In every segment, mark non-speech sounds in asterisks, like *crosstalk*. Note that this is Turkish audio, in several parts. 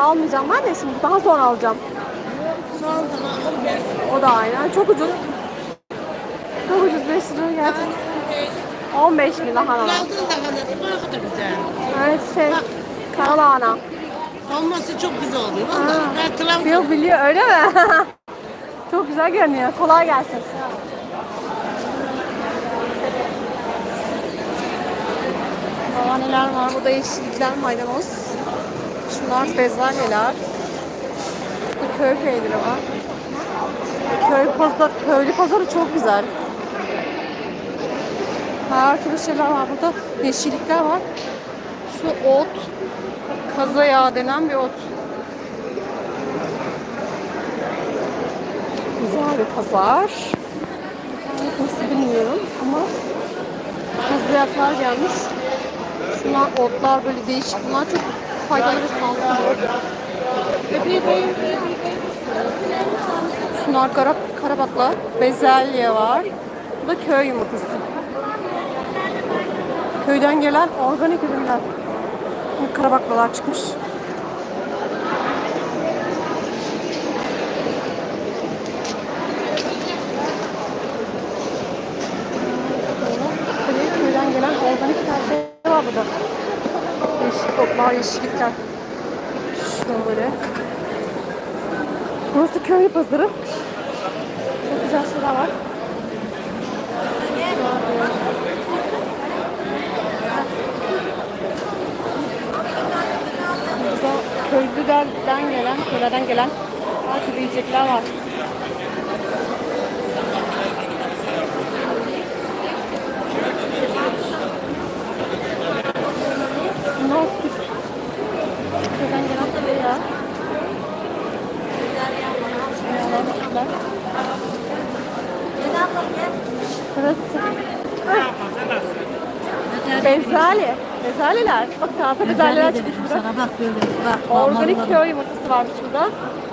almayacağım ben de şimdi daha sonra alacağım. O da aynen çok ucuz. Çok ucuz 5 lira gerçekten. 15 mi lahana? Lazım lahanası bana da güzel. Evet şey karalahana. Olması çok güzel oluyor. Vallahi Biliyor biliyor öyle mi? *laughs* çok güzel görünüyor. Kolay gelsin. Valla neler var burada yeşillikler maydanoz. Şunlar bezelyeler. Bu köy peyniri var. Köy pazar, köylü pazarı çok güzel. Her türlü şeyler var burada. Yeşillikler var. Şu ot, kaza yağı denen bir ot. Güzel bir pazar. Nasıl bilmiyorum ama kazıyaklar gelmiş. Şunlar otlar böyle değişik. Bunlar çok faydalı ve sağlıklı. Şunlar kara. Bezelye var. Bu da köy yumurtası. Köyden gelen organik ürünler. Karabaklalar çıkmış. Yeşillikler. Şöyle. Burası köy pazarı. Çok güzel şeyler var. Burada köylülerden gelen, köylerden gelen her türlü yiyecekler var. Bunlar süt. Köyden gelen tabii ya. Şunlar sütler. Burası. Bezelyeler. Bak taze bezelyeler çıkmış burada. sana bak böyle bak. Organik köy yumurtası varmış burada.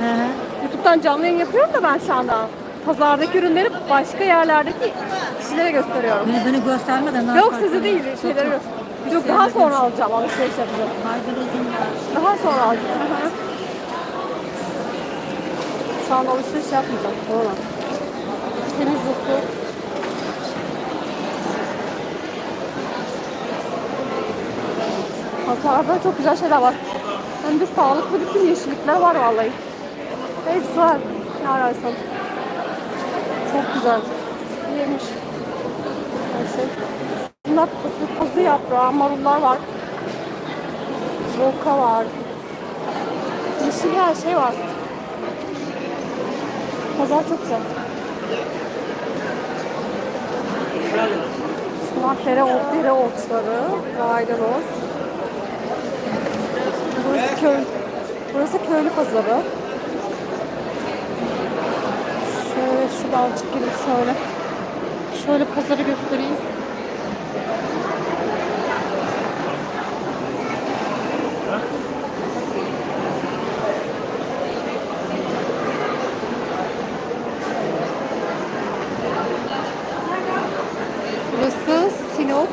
He he. YouTube'dan canlı yayın yapıyorum da ben şu anda. Pazardaki ürünleri başka yerlerdeki kişilere gösteriyorum. Beni, beni göstermeden daha Yok sizi değil, şeyleri yok. Yok daha sonra alacağım, alışveriş yapacağım. Daha sonra alacağım. Şu anda alışveriş yapmayacağım. Sonra. Temiz mutlu. Pazarda çok güzel şeyler var. Hem de sağlıklı bütün yeşillikler var vallahi. Hepsi var. Ne ararsan. Çok güzel. Yemiş. Her şey. Bunlar pazı yaprağı, marullar var. Roka var. Yeşil her şey var. Pazar çok güzel. Şunlar dereot, dereotları, maydanoz. Burası köy. Burası köylü pazarı. Şöyle şuradan çıkayım şöyle. Şöyle pazarı göstereyim. Burası Sinop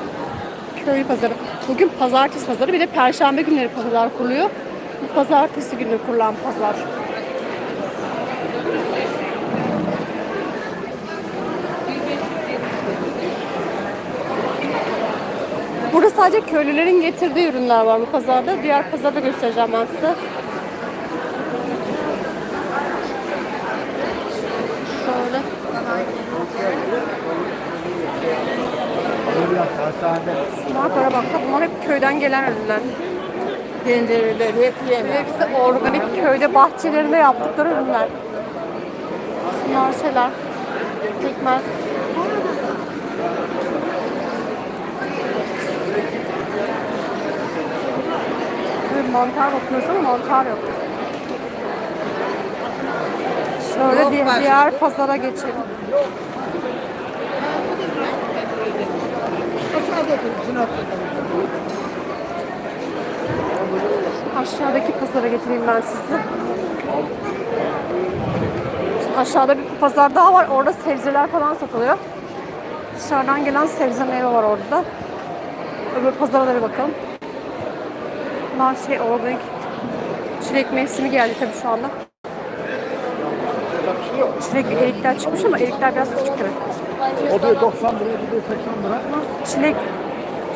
köy pazarı. Bugün pazartesi pazarı bir de perşembe günleri pazar kuruluyor. Pazartesi günü kurulan pazar. Burada sadece köylülerin getirdiği ürünler var bu pazarda. Diğer pazarda göstereceğim ben size. Şöyle. Bunlar Karabak'ta. Bunlar hep köyden gelen ürünler. Tencereleri hep yeme. Hepsi organik köyde bahçelerinde yaptıkları ürünler. Şunlar şeyler. Pekmez. Bir mantar bakıyorsun mantar yok. Şöyle Yok, di- var. diğer pazara geçelim. Aşağıdaki pazara getireyim ben sizi. Şimdi aşağıda bir pazar daha var. Orada sebzeler falan satılıyor. Dışarıdan gelen sebze meyve var orada da. Öbür pazara da bir bakalım. Bunlar şey organik çilek mevsimi geldi tabii şu anda. Çilek erikler çıkmış ama erikler biraz küçük tabii. O diyor 90 lira, bu diyor 80 lira. Çilek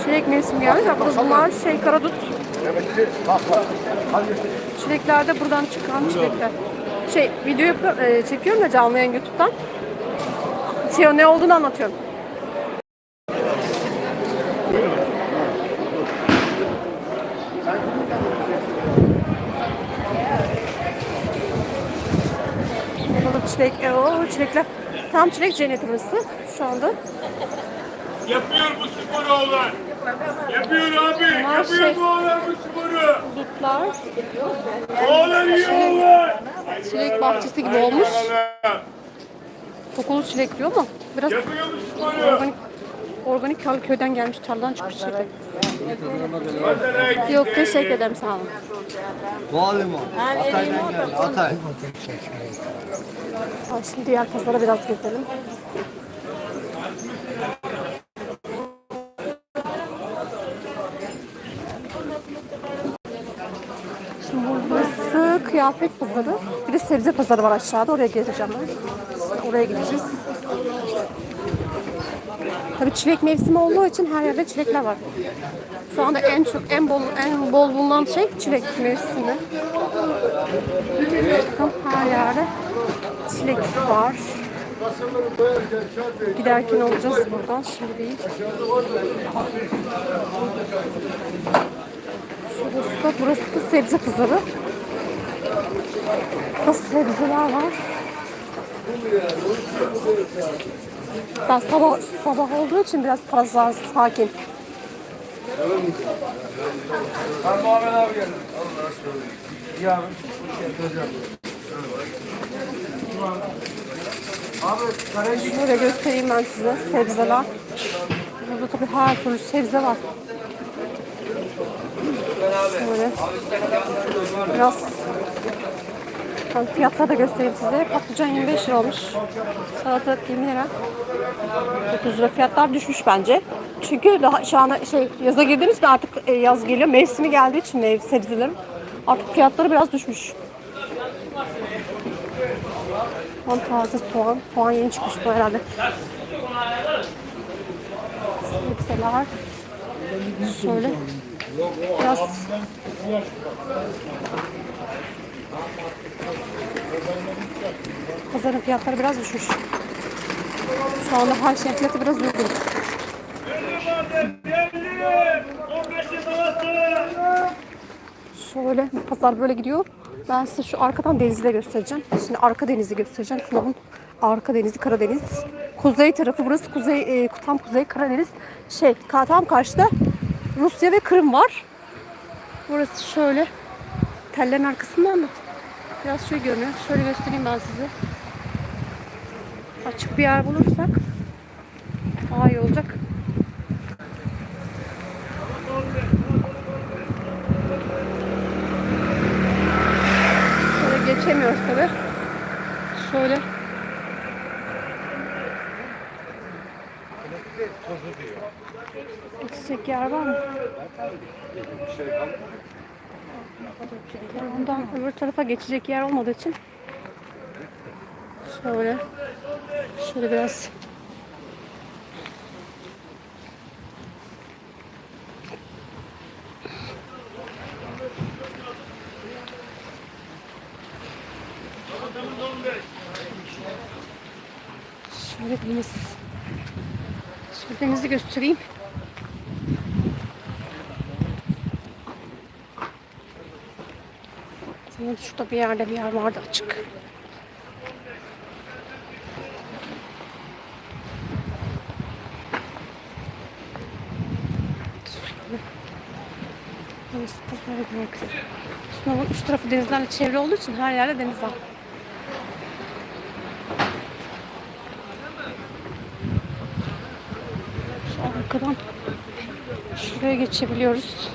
çilek mevsimi geldi. Bak bunlar şey karadut. Evet, bak bak. Hadi. Çilekler de buradan çıkan çilekler. Şey video yapıyor, e, çekiyorum da canlı yayın YouTube'dan. Şey, ne olduğunu anlatıyorum. Burada da çilek, e, o çilekler. Tam çilek cenneti burası şu anda. Yapıyor bu sporu oğlan. Yapıyor abi. Yapıyor şey- bu oğlan bu sporu. Dutlar, Oğlan iyi oğlan. çilek bahçesi gibi olmuş. Kokulu çilek diyor ama biraz organik organik köy- köyden gelmiş tarladan çıkmış çilek. Yok teşekkür ederim sağ olun. Doğal limon. Hatay'dan geldi. Hatay. Ha, Şimdi diğer pazara biraz gezelim. Kıyafet pazarı. Bir de sebze pazarı var aşağıda. Oraya geleceğim ben. Oraya gideceğiz. Tabii çilek mevsimi olduğu için her yerde çilekler var. Şu anda en çok en bol en bol bulunan şey çilek mevsimi. Bakın her yerde çilek var. Giderken olacağız buradan şimdi değil. Şurası da burası da sebze pazarı. Burada sebzeler var. Daha sabah, sabah olduğu için biraz pazar sakin. Şöyle göstereyim ben size sebzeler. Burada tabii her türlü sebze var. Şöyle. Biraz ben fiyatları da göstereyim size. Patlıcan 25 lira olmuş. Salatalık 20 lira. 30 lira. Fiyatlar düşmüş bence. Çünkü daha şu anda şey yaza girdiğimiz için artık e, yaz geliyor. Mevsimi geldiği için meyve sebzelerin artık fiyatları biraz düşmüş. Soğan taze soğan. Soğan yeni çıkmış bu herhalde. Sebzeler. Şöyle. Biraz Pazarın fiyatları biraz düşmüş. Şu anda her şeyin fiyatı biraz uygun. 15 yıl Şöyle pazar böyle gidiyor. Ben size şu arkadan denizi de göstereceğim. Şimdi arka denizi göstereceğim. Sınavın arka denizi, Karadeniz. Kuzey tarafı burası kuzey, e, tam kuzey Karadeniz. Şey, tam karşıda Rusya ve Kırım var. Burası şöyle. Tellerin arkasından da biraz şöyle görünüyor. Şöyle göstereyim ben size. Açık bir yer bulursak daha iyi olacak. Şöyle geçemiyoruz tabi. Şöyle. Geçecek yer var mı? Ondan öbür tarafa geçecek yer olmadığı için şöyle şöyle biraz Şöyle deniz. Şöyle denizi göstereyim. Sanırım şurada bir yerde bir yer vardı açık. Burası pazar merkezi. Sınavın üç tarafı denizlerle çevre olduğu için her yerde deniz var. Şu arkadan şuraya geçebiliyoruz.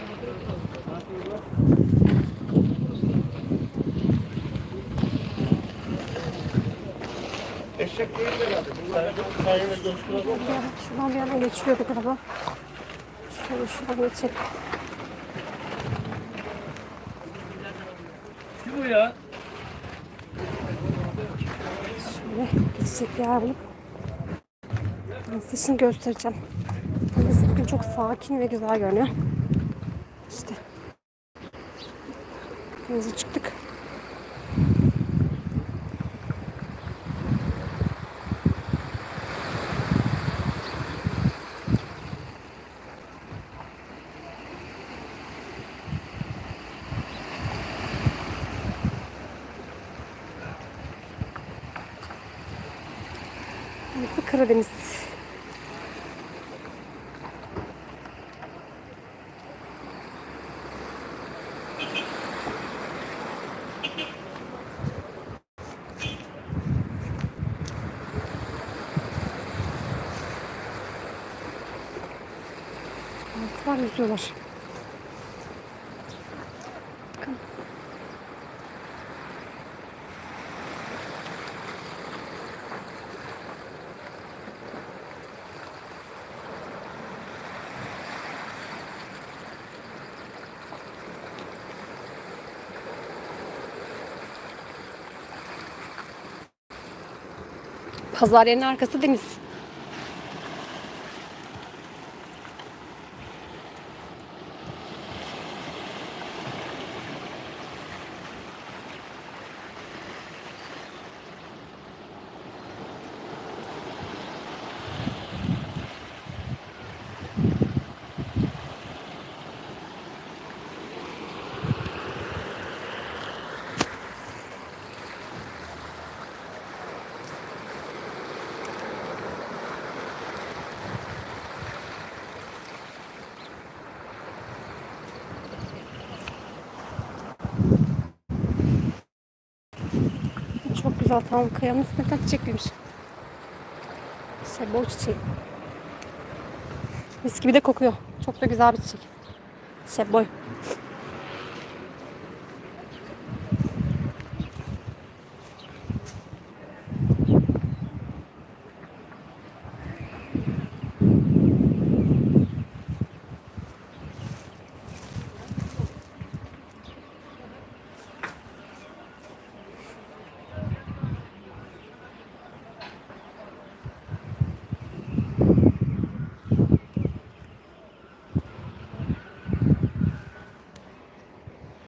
Şuradan bir yana geçiyordu galiba. Şöyle şuradan geçelim. Kim o ya? Şöyle geçecek yer bulup şimdi göstereceğim. Deniz bugün çok sakin ve güzel görünüyor. İşte denize çıktık. Burası Karadeniz. Pazar arkası deniz. Tam kayanın üstünden çiçekliymiş. Sebo çiçeği. Mis gibi de kokuyor. Çok da güzel bir çiçek. Seboy.